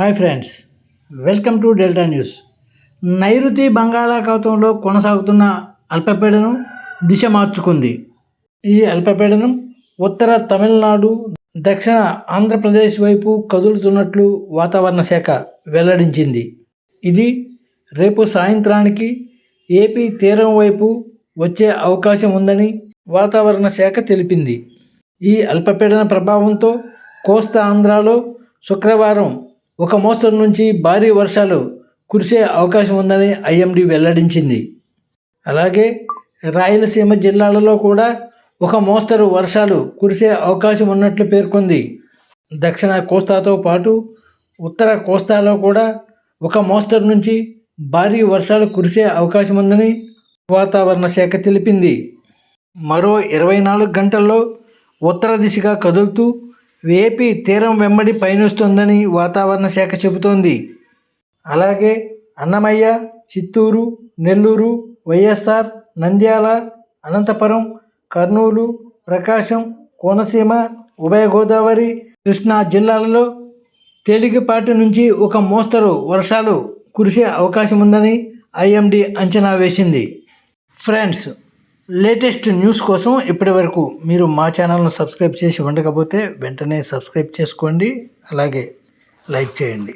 Hi friends welcome to Delta News. నైరుతి బంగాళాఖాతంలో కొనసాగుతున్న అల్పపీడనం దిశ మార్చుకుంది. ఈ అల్పపీడనం ఉత్తర తమిళనాడు దక్షిణ ఆంధ్రప్రదేశ్ వైపు కదులుతున్నట్లు వాతావరణ శాఖ వెల్లడించింది. ఇది రేపు సాయంత్రానికి ఏపీ తీరం వైపు వచ్చే అవకాశం ఉందని వాతావరణ శాఖ తెలిపింది. ఈ అల్పపీడన ప్రభావంతో కోస్తా ఆంధ్రాలో శుక్రవారం ఒక మోస్తరు నుంచి భారీ వర్షాలు కురిసే అవకాశం ఉందని ఐఎండీ వెల్లడించింది. అలాగే రాయలసీమ జిల్లాలలో కూడా ఒక మోస్తరు వర్షాలు కురిసే అవకాశం ఉన్నట్లు పేర్కొంది. దక్షిణ కోస్తాతో పాటు ఉత్తర కోస్తాలో కూడా ఒక మోస్తరు నుంచి భారీ వర్షాలు కురిసే అవకాశం ఉందని వాతావరణ శాఖ తెలిపింది. మరో ఇరవై నాలుగు గంటల్లో ఉత్తర దిశగా కదులుతూ ఏపీ తీరం వెంబడి పయనిస్తుందని వాతావరణ శాఖ చెబుతోంది. అలాగే అన్నమయ్య చిత్తూరు నెల్లూరు వైఎస్ఆర్ నంద్యాల అనంతపురం కర్నూలు ప్రకాశం కోనసీమ ఉభయ గోదావరి కృష్ణా జిల్లాలలో తేలికపాటి నుంచి ఒక మోస్తరు వర్షాలు కురిసే అవకాశం ఉందని ఐఎండి అంచనా వేసింది. ఫ్రెండ్స్ లేటెస్ట్ న్యూస్ కోసం ఇప్పటి వరకు మీరు మా ఛానల్ను సబ్స్క్రైబ్ చేసి ఉండకపోతే వెంటనే సబ్స్క్రైబ్ చేసుకోండి అలాగే లైక్ చేయండి.